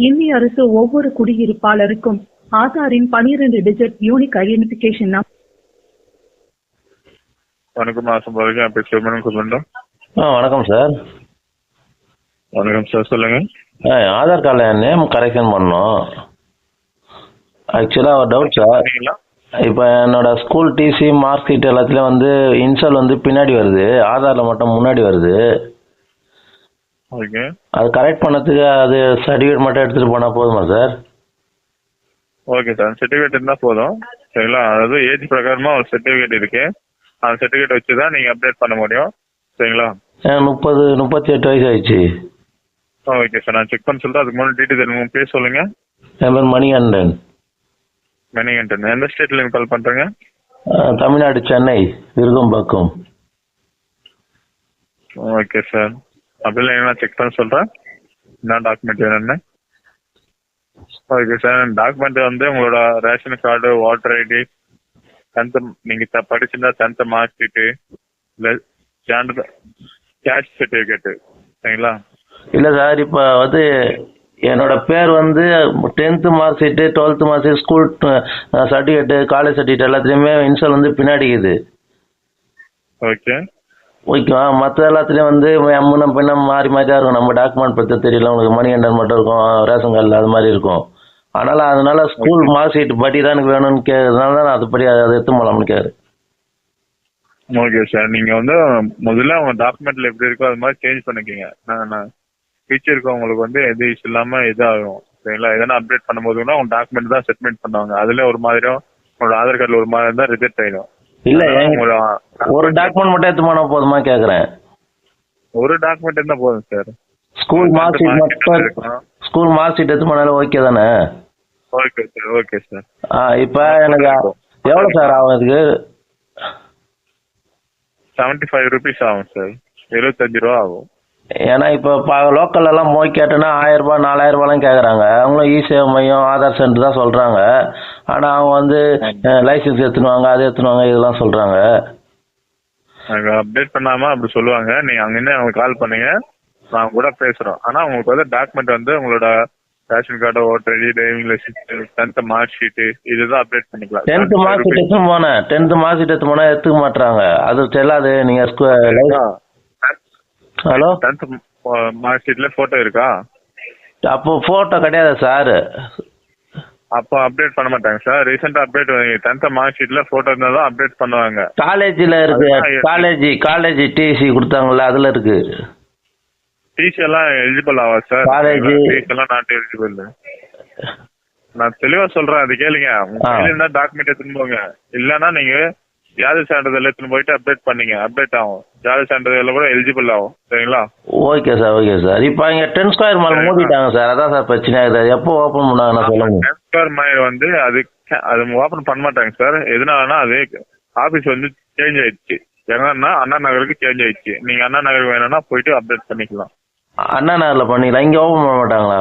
இந்திய அரசு ஒவ்வொரு குடியிருப்பாளருக்கும் ஆதாரின் பனிரெண்டு டிஜிட் யூனிக் ஐடென்டிபிகேஷன் வணக்கம் ஆ வணக்கம் சார். வணக்கம் சார். சொல்லுங்க. ஆ ஆதார் கார்டில் என் நேம் கரெக்ஷன் பண்ணணும் ஆக்சுவலாக ஒரு டவுட் சார் இப்போ என்னோட ஸ்கூல் டிசி மார்க் ஷீட் எல்லாத்துலேயும் வந்து இன்சல் வந்து பின்னாடி வருது. ஆதாரில் மட்டும் முன்னாடி வருது. ஓகே. அது கரெக்ட் பண்ணதுக்கு அது சர்டிஃபிகேட் மட்டும் எடுத்துகிட்டு போனால் போதுமா சார் ஓகே சார் சர்டிஃபிகேட் இருந்தால் போதும். சரிங்களா? அதாவது ஏஜ் பிரகாரமாக ஒரு சர்டிஃபிகேட் இருக்கு. அந்த சர்டிஃபிகேட் வச்சு தான் நீங்கள் அப்டேட் பண்ண முடியும். சரிங்களா? முப்பது முப்பத்தி எட்டு வயசு ஆயிடுச்சு. ஓகே சார் நான் செக் பண்ண சொல்லிட்டு அதுக்கு முன்னாடி டீட்டெயில் உங்கள் பேர் சொல்லுங்க. என் பேர் மணிகண்டன். மெனிகண்டன் எந்த ஸ்டேட்ல இருந்து கால் பண்ணுறேங்க தமிழ்நாடு சென்னை விருகம்பாக்கம் ஓகே சார் அப்படிலாம் என்ன செக் பண்ண சொல்கிறேன் என்ன டாக்குமெண்ட் வேணும்னு? ஓகே சார் டாக்குமெண்ட் வந்து உங்களோட ration card voter ID tenth நீங்கள் படிச்சிருந்தா டென்த்து மார்க் ஷீட்டு இல்லை கேஷ் சர்டிஃபிகேட்டு சரிங்களா? இல்லை சார் இப்போ வந்து என்னோட பேர் வந்து tenth mark sheet twelfth mark sheet school certificate college certificate எல்லாத்துலேயுமே இன்சல் வந்து பின்னாடி இருக்குது. ஓகே ஓகேவா மற்ற எல்லாத்துலேயும் வந்து முன்ன பின்ன மாறி மாறி தான் இருக்கும். நம்ம டாக்குமெண்ட் பற்றி தெரியல உங்களுக்கு மணி எண்டர் மட்டும் இருக்கும் ரேஷன் கார்டில் அது மாதிரி இருக்கும். அதனால் அதனால ஸ்கூல் மார்க் ஷீட் படி தான் எனக்கு வேணும்னு கேட்கறதுனால தான் நான் அதுபடி அதை எடுத்து போகலாம்னு கேட்குறேன் ஓகே சார் நீங்கள் வந்து முதல்ல உங்க டாக்குமெண்ட்ல எப்படி இருக்கோ அது மாதிரி சேஞ்ச் பண்ணிக்கோங்க. நான் நான் ஃபியூச்சருக்கு உங்களுக்கு வந்து எது இஷ்யூ இல்லாமல் இதாகும். சரிங்களா? எதனா அப்டேட் பண்ணும்போது கூட உங்க டாக்குமெண்ட் தான் செட்மெண்ட் பண்ணுவாங்க. அதுல ஒரு மாதிரியும் உங்களோட ஆதார் கார்டில் ஒரு மாதிரி தான் ரிஜெக்ட் ஆயிடும். இல்லை ஒரு டாக்குமெண்ட் மட்டும் எடுத்து போனால் போதுமா கேட்குறேன் ஒரு டாக்குமெண்ட் இருந்தால் போதும் சார் ஸ்கூல் மார்க் ஷீட் மட்டும் ஸ்கூல் மார்க் ஷீட் எடுத்து போனாலும் ஓகே தானே? ஓகே சார் ஓகே சார் ஆ இப்போ எனக்கு எவ்வளோ சார் ஆகும் இதுக்கு? ஃபைவ் ருபீஸ் ஆகும் சார் எழுபத்தஞ்சு ரூபா ஆகும். ஏன்னா இப்போ ப லோக்கல் எல்லாம் போய் கேட்டோன்னா ஆயிரம் ரூபாய் நாலாயிரம் ரூபாய்லாம் கேட்குறாங்க அவங்களும் இ சேவை மையம் ஆதார் சென்டர் தான் சொல்கிறாங்க ஆனால் அவங்க வந்து லைசன்ஸ் எடுத்துன்னு வாங்க அது எடுத்துன்னு வாங்க இதெல்லாம் சொல்கிறாங்க நாங்கள் அப்டேட் பண்ணாமல் அப்படி சொல்லுவாங்க. நீங்கள் அங்கேருந்து அவங்களுக்கு கால் பண்ணுங்க. நான் கூட பேசுகிறோம் ஆனால் உங்களுக்கு வந்து டாக்குமெண்ட் வந்து உங்களோட ration card voter ID driving licence tenth mark sheet இதுதான் அப்டேட் பண்ணிக்கலாம். டென்த்து மார்க் ஷீட் எடுத்துன்னு போனேன். டென்த்து மார்க் ஷீட் எடுத்து போனால் எடுத்துக்க மாட்றாங்க. அது செல்லாது நீங்கள் ஹலோ? டென்த் மார்க் ஷீட்ல ஃபோட்டோ இருக்கா? அப்போ ஃபோட்டோ கிடையாது சார் அப்போ அப்டேட் பண்ண மாட்டாங்க சார் ரீசெண்டாக அப்டேட் டென்த் மார்க் ஷீட்ல ஃபோட்டோ இருந்தால் தான் அப்டேட் பண்ணுவாங்க. காலேஜில் இருக்கு காலேஜ் காலேஜ் டிசி கொடுத்தாங்கல்ல அதில் இருக்கு. டிசி எல்லாம் எலிஜிபிள் ஆவா சார் College. டிசி எல்லாம் நாட் எலிஜிபிள் நான் தெளிவா சொல்றேன் அது கேளுங்க. டாக்குமெண்ட் எடுத்துன்னு போங்க. இல்லன்னா நீங்க ஜாதி சான்றிதழ் எடுத்துன்னு போயிட்டு அப்டேட் பண்ணீங்க. அப்டேட் ஆகும். ஜாதி சான்றிதழ் கூட எலிஜிபிள் ஆகும். சரிங்களா? ஓகே சார் ஓகே சார் இப்போ இங்கே டென் ஸ்கொயர் மால் மூடிட்டாங்க சார் அதான் சார் பிரச்சனை ஆகுது. எப்போ ஓப்பன் பண்ணாங்க நான் சொல்லுங்க. டிரான்ஸ்பர் மாதிரி வந்து அது அது ஓபன் பண்ண மாட்டாங்க சார் எதனாலனா அது ஆபீஸ் வந்து சேஞ்ச் ஆயிடுச்சு. எங்கன்னா அண்ணா நகருக்கு சேஞ்ச் ஆயிடுச்சு. நீங்க அண்ணா நகருக்கு வேணும்னா போயிட்டு அப்டேட் பண்ணிக்கலாம். அண்ணா நகரில் பண்ணிக்கலாம். இங்கே ஓப்பன் பண்ண மாட்டாங்களா?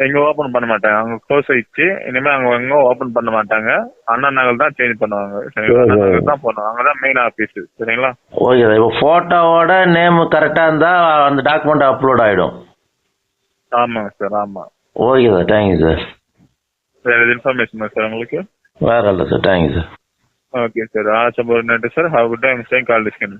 எங்க ஓபன் பண்ண மாட்டாங்க. அங்க க்ளோஸ் ஆயிடுச்சு. இனிமே அங்க எங்க ஓபன் பண்ண மாட்டாங்க. அண்ணா நகர் தான் சேஞ்ச் பண்ணுவாங்க. அண்ணா சரி. நகர் தான் மெயின் ஆபீஸ் சரிங்களா? ஓகே இப்போ ஃபோட்டோவோட நேம் கரெக்டாக இருந்தால் அந்த டாக்குமெண்ட் அப்லோட் ஆகிடும் ஆமாங்க சார் ஆமா. Okay sir thank you sir வேற இன்ஃபர்மேஷன் சார் உங்களுக்கு? வேற இல்லை sir thank you sir okay sir ஆ சம்பூர் நன்றி sir have good time same call டிஸ்கன்